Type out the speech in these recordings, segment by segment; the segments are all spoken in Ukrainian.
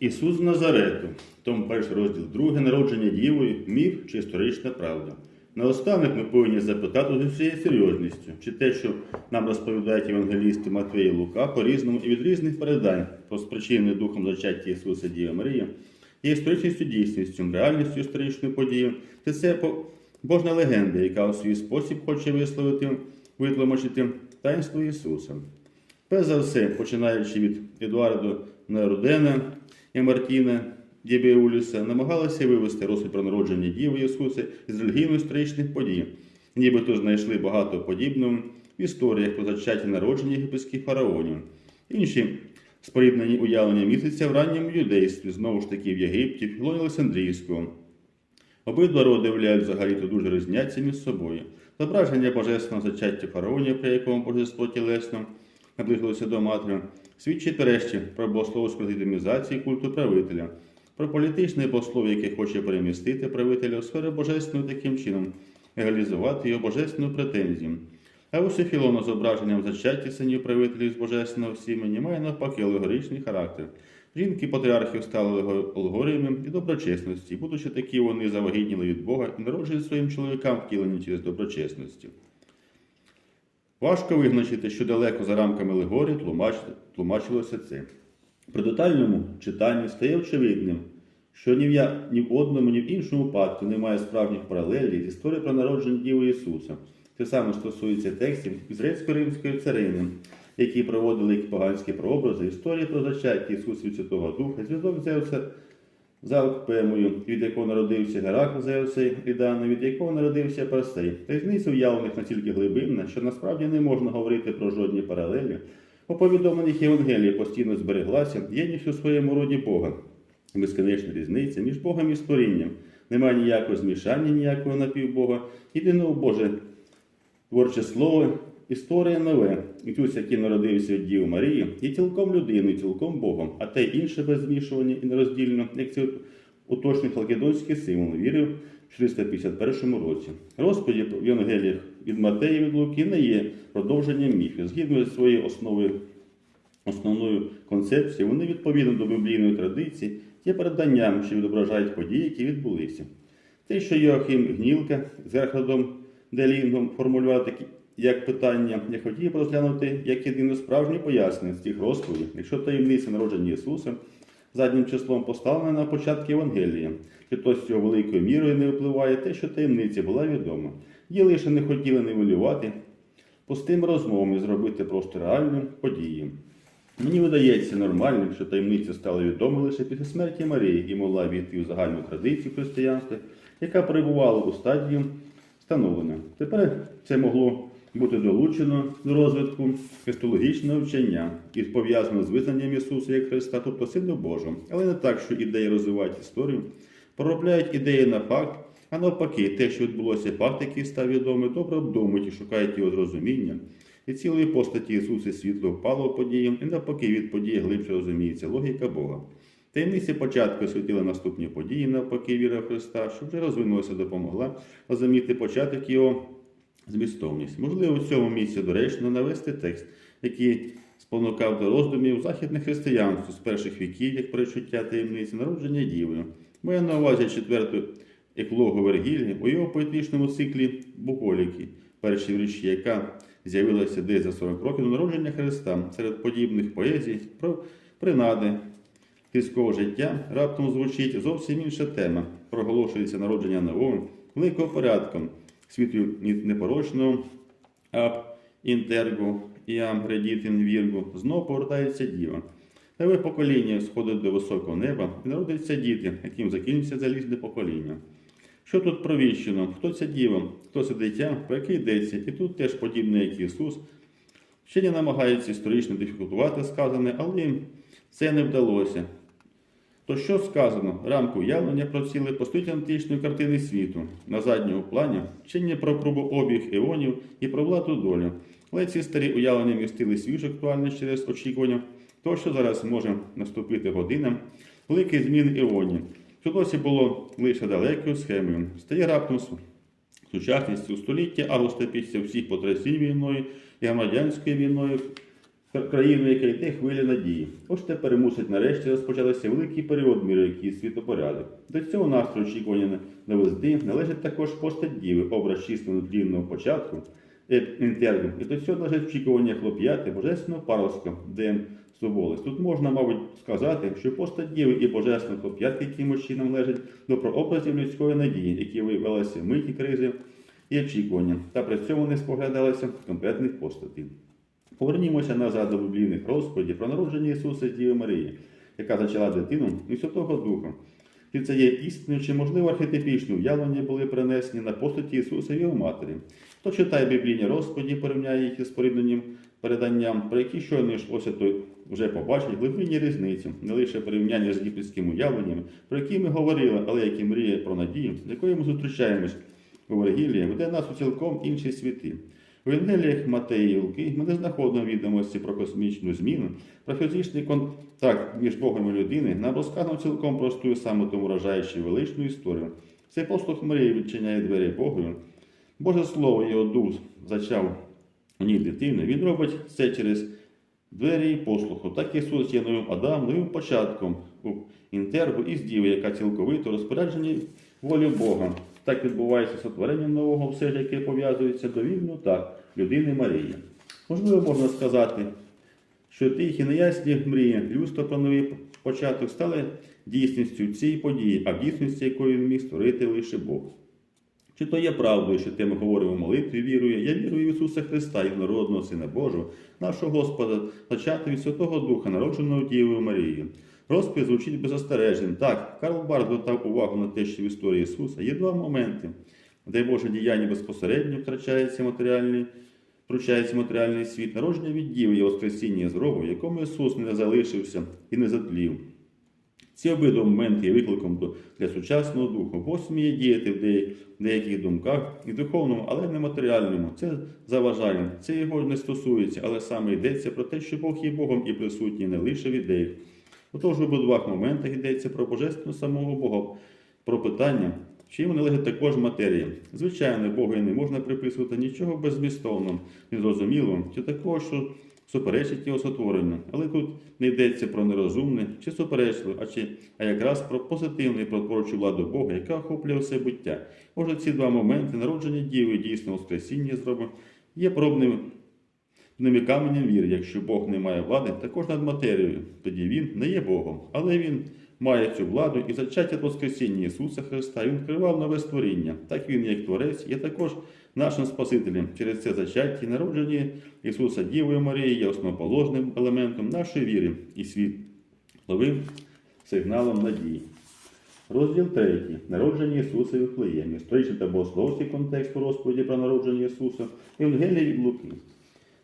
Ісус з Назарету, том перший розділ, друге народження Дівою, міф чи історична правда. Наостанок ми повинні запитати з усією серйозністю, чи те, що нам розповідають євангелісти Матвій і Лука по-різному і від різних передань про спричинене Духом зачаття Ісуса Діва Марія, є історичністю дійсністю, реальністю історичної події, чи це побожна легенда, яка у свій спосіб хоче висловити, витлумачити таїнство Ісуса. Перш за все, починаючи від Едуардо Неродена і Мартіна Дібіуліса, намагалися вивести розповідь про народження Діви Ісуса із релігійно-історичних подій, нібито знайшли багато подібного в історіях про зачаття народження єгипетських фараонів. Інші споріднені уявлення місяця в ранньому юдействі, знову ж таки в Єгипті, в Філоні Олександрійського. Обидва роди виявляють взагалі-то дуже різняться між собою. Зображення божественного зачаття фараонів, при якому божество тілесно наблизилося до матері, свідчить нарешті про богословську легітимізацію культу правителя, про політичне богослов'я, яке хоче перемістити правителя у сферу божественну таким чином, легалізувати його божественну претензію. А ось у зображенням зачаття синів правителів з божественного сімені має навпаки алегоричний характер. Жінки патріархів стали алегоріями і доброчесності, будучи такі вони завагітніли від Бога і народжують своїм чоловікам втілені через доброчесності. Важко визначити, що далеко за рамками алегорії тлумач... тлумачилося це. При детальному читанні стає очевидним, що ні в, я... ні в одному, ні в іншому випадку немає справжніх паралелей з історією про народження Діви Ісуса. Це саме стосується текстів із грецько-римської царини, які проводили як поганські прообрази, історії про зачаття Ісуса від Святого Духа, зв'язок Зевса з Алкпемою, від якого народився Геракл Зевса Ідана, від якого народився Персей. Різниця уявлених настільки глибинна, що насправді не можна говорити про жодні паралелі. У повідомленнях Євангелії постійно збереглася єдність у своєму роді Бога. Безконечна різниця між Богом і створінням. Немає ніякого змішання, ніякого напівбога. Єдиного Боже творче слово, історія нове. Ісус, який народився від Діви Марії, є цілком людиною, цілком Богом, а те інше без змішування і нероздільно, як це уточний халкідонський символ, вірив в 451 році. Розповіді в Євангеліях від Матея від Луки не є продовженням міфів. Згідно зі своєю основою, основною концепцією, вони відповідно до біблійної традиції є переданням, що відображають події, які відбулися. Те, що Йоахим Гнілка з Ерхардом Делінгом формулював такі як питання, я хотів розглянути як єдине справжнє пояснення з цих розповідей, якщо таємниця народження Ісуса заднім числом поставлена на початку Євангелія, чи то з цього великою мірою не впливає те, що таємниця була відома. Її лише не хотіли нивелювати пустими розмовами зробити просто реальним подією. Мені видається нормальним, що таємниця стала відома лише після смерті Марії і могла війти в загальну традицію християнства, яка перебувала у стадії встановлення. Тепер це могло бути долучено до розвитку христологічного вчення і пов'язано з визнанням Ісуса як Христа, тобто Сину Божого. Але не так, що ідеї розвивають історію, проробляють ідеї на факт, а навпаки, те, що відбулося факт, який став відомий, добре обдумують і шукають його зрозуміння. І цілої постаті Ісуса світло впало в події, і навпаки, від події глибше розуміється логіка Бога. Таємниці початку освітили наступні події, навпаки, віра в Христа, що вже розвинулася, допомогла розуміти початок його змістовність. Можливо, у цьому місці доречно навести текст, який спонукав до роздумів західне християнство з перших віків, як перечуття таємниці народження Діви. Моя на увазі четверту еклогу Вергілії у його поетичному циклі Буколіки, першій вірші, яка з'явилася десь за 40 років до народження Христа серед подібних поезій про принади сільського життя раптом звучить зовсім інша тема. Проголошується народження нового, великого порядку, світу непорочного, аб інтерго і амгредітин віргу, знов повертається діва. Нове покоління сходить до високого неба і народяться діти, яким закінчиться залізне покоління. Що тут провіщено? Хто ця діва, хто це дитя, про яке йдеться, і тут теж подібне, як Ісус. Вчені намагаються історично дифікультувати сказане, але їм це не вдалося. То що сказано, рамку уявлення про ціле постуть античної картини світу на задньому плані вчення про пробообіг іонів і про владу долю. Але ці старі уявлення містили свіжу актуальність через очікування того, що зараз може наступити година великих змін іонів. Що досі було лише далекою схемою. Стає раптом сучасністю століття, августа після всіх потрясінь війною і громадянською війною країну, яка йде хвиля надії. Ось тепер мусить нарешті розпочатися великий період міру, який світопорядок. До цього настрою очікування новизни належить також постать діви, образ чистого тлінного початку, еп- інтерв'ю. І до цього належить очікування хлоп'яти божественного пароска, дем Соболес. Тут можна, мабуть, сказати, що постать діви і божественного хлоп'ятки якимось чином належать до прообразів людської надії, які виявилися в миті кризи і очікування, та при цьому не споглядалися конкретних постатей. Повернімося назад до біблійних розповідей про народження Ісуса Діви Марії, яка зачала дитину і Святого Духа. Чи це є істиною, чи можливо архетипічні уявлення були перенесені на постаті Ісуса і Його Матері? Хто читає біблійні розповіді, порівняє їх із порівнянням переданням, про які щойно йшлося, той вже побачить глибинні різниці, не лише порівняння з діпільськими уявленнями, про які ми говорили, але які мріє про надію, з якою ми зустрічаємось у Вергілії, веде нас у цілком інші світи. У Євангеліях Матеї і Луки ми не знаходимо відомості про космічну зміну, про фізичний контакт між Богом і людиною. Нам розказано цілком просту і саме вражаючу величну історію. Цей послух Марії відчиняє двері Богові. Боже Слово, його дух зачав у ній дитину. Він робить це через двері і послуху. Так Ісус є новим Адамом, новим початком у інтергу і здіви, яка цілковито розпорядження волю Бога. Так відбувається сотворення нового все, яке пов'язується довільно та людини Марії. Можливо, можна сказати, що тихі неясні мрії, людство про новий початок стали дійсністю цієї події, а в дійсності якої міг створити лише Бог. Чи то є правдою, що те ми говоримо в молитві, вірую, я вірую в Ісуса Христа, єдинородного Сина Божого, нашого Господа, зачати від Святого Духа, народженого Дієвою Марією. Розпис звучить беззастережень. Так, Карл Барth звертав увагу на те, що в історії Ісуса є два моменти, де Боже діяння безпосередньо втрачається матеріальний, втручається матеріальний світ, народження від Діви і Воскресіння з гробу, в якому Ісус не залишився і не затлів. Ці обидва моменти є викликом для сучасного духу. Бог сміє діяти в деяких думках і духовному, але не матеріальному. Це заважає. Це його не стосується, але саме йдеться про те, що Бог є Богом і присутній не лише в ідеях. Отож, в обидвох моментах йдеться про божественного самого Бога, про питання, чим належить також матерія. Звичайно, Богові не можна приписувати нічого беззмістовного, незрозумілого, чи такого, що суперечить його сотворенню. Але тут не йдеться про нерозумне чи суперечливе, а, чи, а якраз про позитивну і про творчу владу Бога, яка охоплює все буття. Може, ці два моменти народження діви і дійсного воскресіння зробимо, є пробними ними каменем віри, якщо Бог не має влади, також над матерією, тоді він не є Богом, але він має цю владу і зачаття Воскресіння Ісуса Христа. Він вкривав нове створіння. Так він, як Творець, є також нашим Спасителем. Через це зачаття і народження Ісуса Дівою Марії є основоположним елементом нашої віри і світ новим сигналом надії. Розділ 3. Народження Ісуса в Вифлеємі. Історичний та богословський контекст у розповіді про народження Ісуса. Євангелія від Луки.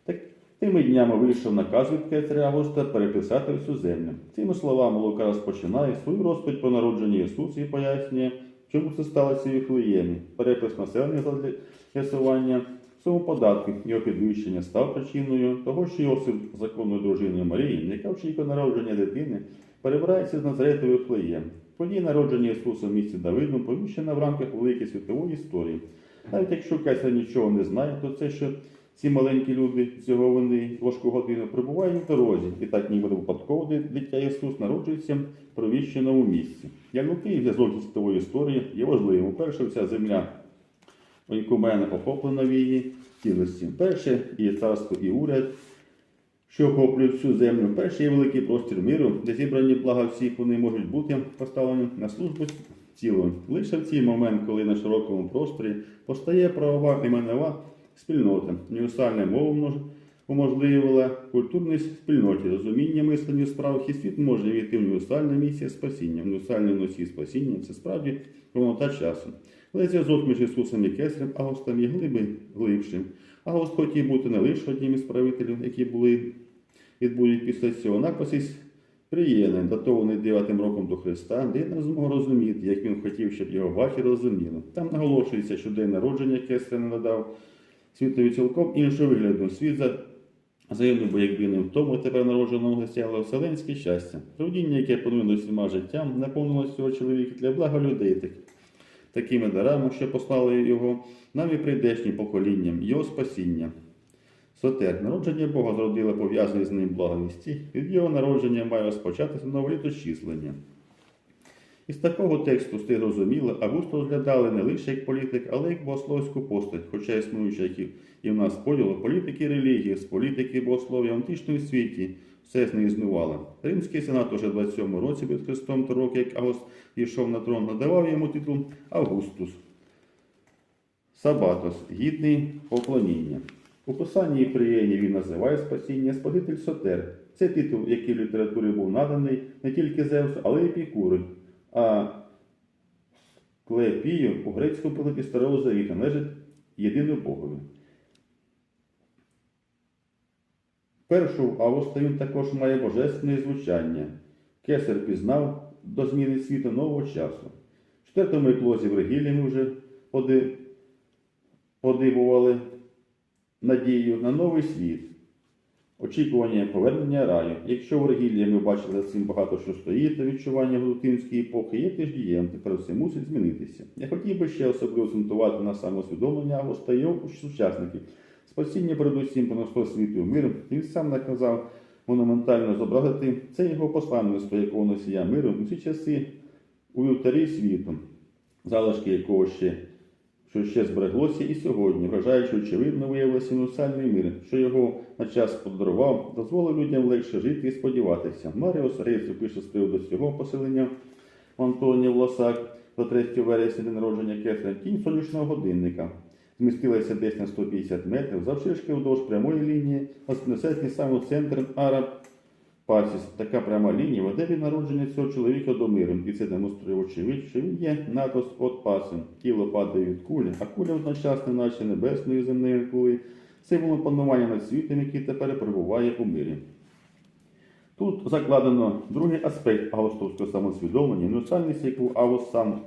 Так, тими днями вийшов наказ від Кесаря Августа переписати всю землю. Цими словами Лука розпочинає свою розповідь про народження Ісуса і пояснює, чому це сталося в Вифлеємі. Перепис населення з'ясування цьому податку його підвищення став причиною того, що Йосип, законною дружиною Марії, яка очікує народження дитини, перебирається з Назарету в Вифлеєм. Події народження Ісуса в місті Давидну поміщена в рамках великої світової історії. Навіть якщо Кесар нічого не знає, то це що ці маленькі люди цього вони важку годину прибувають в дорозі, і так ніби випадково дитя Ісус народжується провіщеному місці. Як Луки зв'язок зі світової історії є важливим. Перше, вся земля, мене охоплена в її цілості. Перше є царство і уряд, що охоплюють всю землю. Перший є великий простір миру, де зібрані блага всіх вони можуть бути поставлені на службу цілу. Лише в цей момент, коли на широкому просторі постає правова іменова спільнота, універсальна мова уможливила культурній спільноті, розуміння мислення в справах і світ може війти універсальна місія спасіння. Універсальний носій спасіння це справді повнота часу. Але зв'язок між Ісусом і Кесарем Августом є глиби, глибшим. Август хотів бути не лише одним із правителів, які були відбудуть після цього. Написись приємний, датований 9 роком до Христа, де не змог розуміти, як він хотів, щоб його бачили розуміли. Там наголошується, що день народження Кесаря не надав світові цілком іншого вигляду. Світ за Загинув би, якби не в тому тепер народженого гостя, вселенське щастя. Провдіння, яке повинно всіма життям, наповнило цього чоловіка для блага людей, так, такими дарами, що послали його нам і прийдешні поколінням, його спасіння. Сотер. Народження Бога зродило пов'язані з ним благовісті. Від його народження має розпочатися нове літочислення. Із такого тексту стиг розуміло, Август розглядали не лише як політик, але як богословську постать, хоча існуючи як і- і в нас поділу політики релігії, з політики і богослов'я в античному світі все ж не існувало. Римський сенат уже в 27 році під Христом того року, як Август йшов на трон, надавав йому титул Августус. Сабатос, гідний поклоніння. У писанні Єфреєні він називає спасіння Спаситель Сотер. Це титул, який в літературі був наданий не тільки Зевсу, але й Епікуру. А Клепію у грецькому перекладі Старого Завіта належить єдиному Богові. Першу він також має божественне звучання. Кесар пізнав до зміни світу нового часу. В четвертому еклозі Вергілії ми вже подивували надію на новий світ, очікування повернення раю. Якщо в Вергілії ми бачили за цим багато що стоїть, то відчування Галутинської епохи є теж дієм, тепер все мусить змінитися. Я хотів би ще особливо акцентувати на самосвідомлення і сучасників. Спасіння передусім понесло світу мир, він сам наказав монументально зобразити це його посланництво, якого носія миру у ці часи у вівтарі світу, залишки якого ще що ще збереглося і сьогодні, вважаючи, очевидно, виявилося універсальний мир, що його на час подарував, дозволив людям легше жити і сподіватися. Маріус Рейсу пише з приводу цього поселення Антонія Власак за 3 вересня день народження Кесаря, тінь сонячного годинника. Змістилася десь на 150 метрів, завширшки вдовж прямої лінії, вознесеться саме в центр Араб Пасіс. Така пряма лінія веде від народження цього чоловіка до миру, і це демонструє очевидь, що він є НАТО спод пасом. Тіло падає від кулі, а куля одночасно, наче небесної земної кулі, символом панування над світом, який тепер перебуває у мирі. Тут закладено другий аспект августовського самосвідомлення, універсальність, яку Август сам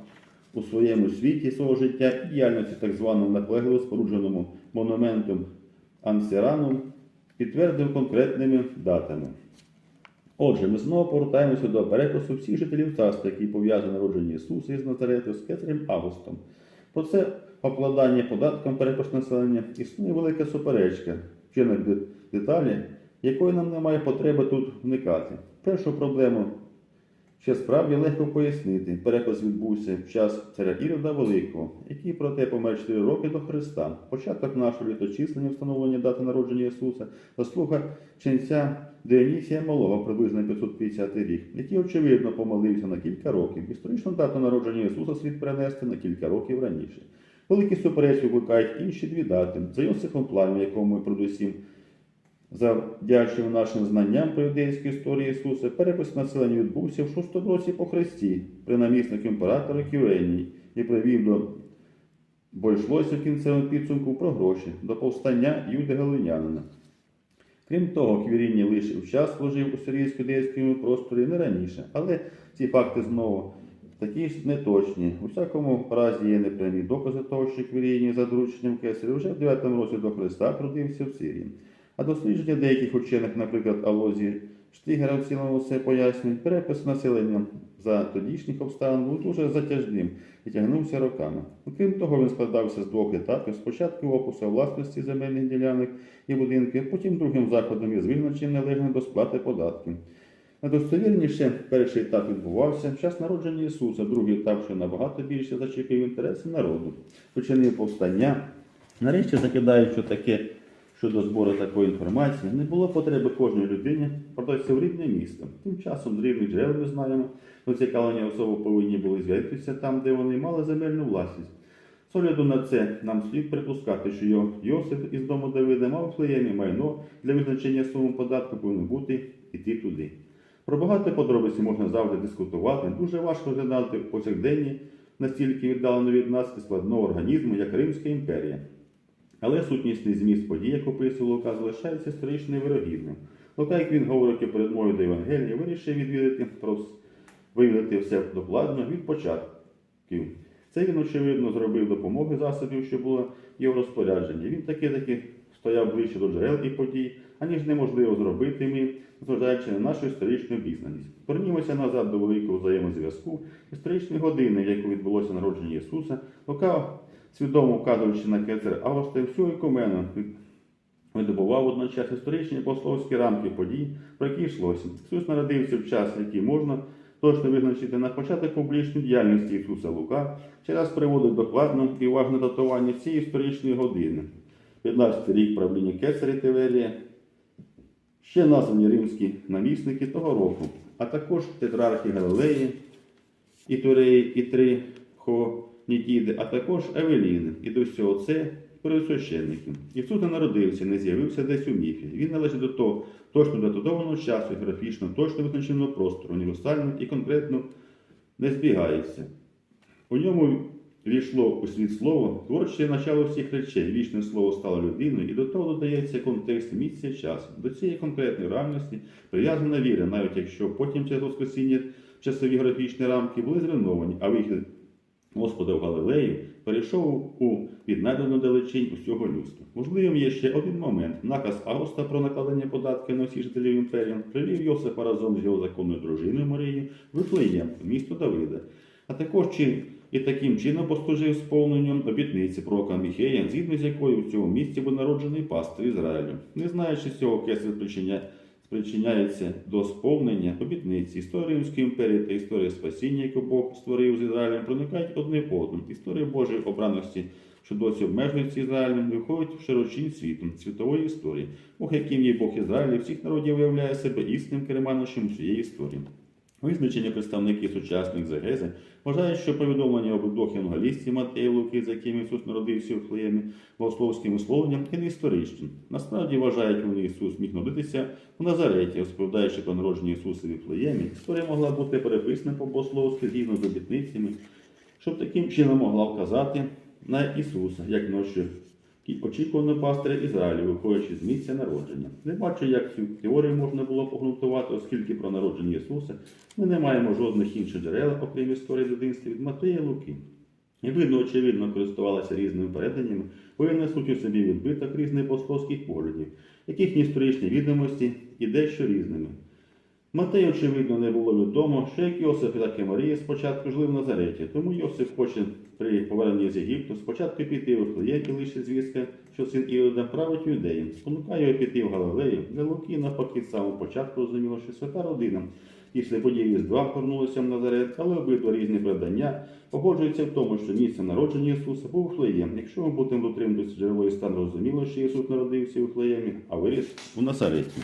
у своєму світі свого життя і діяльності так званому наполегливо спорудженому монументом Ансірану підтвердив конкретними датами. Отже, ми знову повертаємося до перепису всіх жителів царства, які пов'язані народження Ісуса із Назарету з Кесарем Августом. Про це обкладання податком перекос населення існує велика суперечка, вчинок деталі, якої нам немає потреби тут вникати. Першу проблему ще справді легко пояснити. Перепис відбувся в час царя Ірода Великого, який проте помер 4 роки до Христа. Початок нашого літочислення, встановлення дати народження Ісуса, заслуга ченця Діонісія Малого, приблизно 550 рік, який, очевидно, помилився на кілька років. Історичну дату народження Ісуса слід перенести на кілька років раніше. Великі суперечки викликають інші дві дати. За Йосифом Планом, якому ми передусім Завдячуємо нашим знанням про юдейську історію Ісуса, перепис населення відбувся в 6 році по Христі при намісник імператора Кюреній і привів до бо в кінцевому підсумку про гроші до повстання Юди Галинянина. Крім того, Квіріній лише в час служив у сирійсько-юдейському просторі не раніше, але ці факти знову такі ж неточні. У всякому разі є непрямі докази того, що Квіріній за дорученням Кесаря вже в 9 році до Христа трудився в Сирії. А дослідження деяких учених, наприклад, Алозі Штігера в цілому все пояснюють, перепис населення за тодішніх обставин був дуже затяжним і тягнувся роками. Окрім того, він складався з двох етапів: спочатку опису власності земельних ділянок і будинків, потім другим заходом із визначення належних до сплати податків. Найдостовірніше перший етап відбувався в час народження Ісуса, другий етап, що набагато більше зачепив інтереси народу, починив повстання. Нарешті закидають, що таке щодо збору такої інформації, не було потреби кожної людині продатися в рідне місто. Тим часом дрібних джерел ми знаємо, зацікавлені особи повинні були з'явитися там, де вони мали земельну власність. З огляду на це нам слід припускати, що Йо- Йосип із дому Давида мав Флеємі майно для визначення суми податку повинно бути іти туди. Про багато подробиці можна завжди дискутувати. Дуже важко розглядати повсякденні настільки віддалено від нас і складного організму, як Римська імперія. Але сутнісний зміст подій, як описував Лука, залишається історично вирогідним. Лука, як він говорить у передмові до Євангелія, вирішив відвідати, вивідати все докладно від початків. Це він, очевидно, зробив допомоги засобів, що було його розпорядженні. Він таки таки стояв ближче до джерел і подій, аніж неможливо зробити ми, зважаючи на нашу історичну обізнаність. Повернімося назад до великого взаємозв'язку історичної години, в яку відбулося народження Ісуса. Лука свідомо вказуючи на кецар Августа, всю екумену, видобував водночас історичні пословські рамки подій, про які йшлося. Ісус народився в час, який можна точно визначити на початок публічної діяльності Ісуса Лука, через приводить докладно і уважне датування цієї історичної години. 15 рік правління Кесаря Тиверія, ще названі римські намісники того року, а також тетрархи Галилеї, Ітуреї і три Хонітіди, а також Евеліни. І до всього це пересвященників. Ісус не народився, не з'явився десь у міфі. Він належить до того точно датованого часу, географічно точно визначеного простору, універсально і конкретно не збігається. У ньому війшло у світ слово, творче начало всіх речей. Вічне слово стало людиною, і до того додається контекст місця часу. До цієї конкретної реальності прив'язана віра, навіть якщо потім через Воскресіння часові графічні рамки були зруйновані, а вихід Господа в Галилею перейшов у віднайдену далечінь усього людства. Можливим є ще один момент. Наказ Августа про накладення податків на всіх жителів імперії привів Йосифа разом з його законною дружиною Марією в Вифлеєм, місто Давида. А також чи і таким чином послужив сповненням обітниці пророка Міхея, згідно з якою в цьому місці був народжений пастир Ізраїлю. Не знаючи цього, кесар спричиня... спричиняється до сповнення обітниці. Історія Римської імперії та історії спасіння, яку Бог створив з Ізраїлем, проникають одне по одному. Історія Божої обраності, що досі обмежується Ізраїлем, виходить в широчінь світу, світової історії. Бог, яким є Бог Ізраїля, всіх народів виявляє себе істинним керманичем цієї історії. Визначення представників сучасних загези вважають, що повідомлення об двох євангелістів Луки, за якими Ісус народився в Флеємі, богословським висловленням, не історичним. Насправді вважають вони Ісус міг народитися в Назареті, розповідаючи про народження Ісуса в Флеємі. Історія могла бути переписана по-богословськи згідно з обітницями, щоб таким чином могла вказати на Ісуса, як ночі очікувано пастиря Ізраїлю, виходячи з місця народження. Не бачу, як цю теорію можна було погрунтувати, оскільки про народження Ісуса ми не маємо жодних інших джерел, окрім історії дитинства від Матея Луки. І видно, очевидно, користувалися різними переданнями, вони несуть у собі відбиток різних богословських поглядів, яких історичні відомості і дещо різними. Матею, очевидно, не було відомо, що як Йосиф, так і Марія спочатку жили в Назареті, тому Йосиф хоче при поверненні з Єгипту спочатку піти в Вифлеєм і лише звістка, що син Іода править юдеєм, спонукає його піти в Галилею, для Луки навпаки з самого початку розуміло, що свята родина після події з два повернулися в Назарет, але обидва різні передання погоджуються в тому, що місце народження Ісуса був Вифлеєм. Якщо ми будемо дотримуватися джерелої стан, розуміло, що Ісус народився у Вифлеємі, а виріс у Назареті.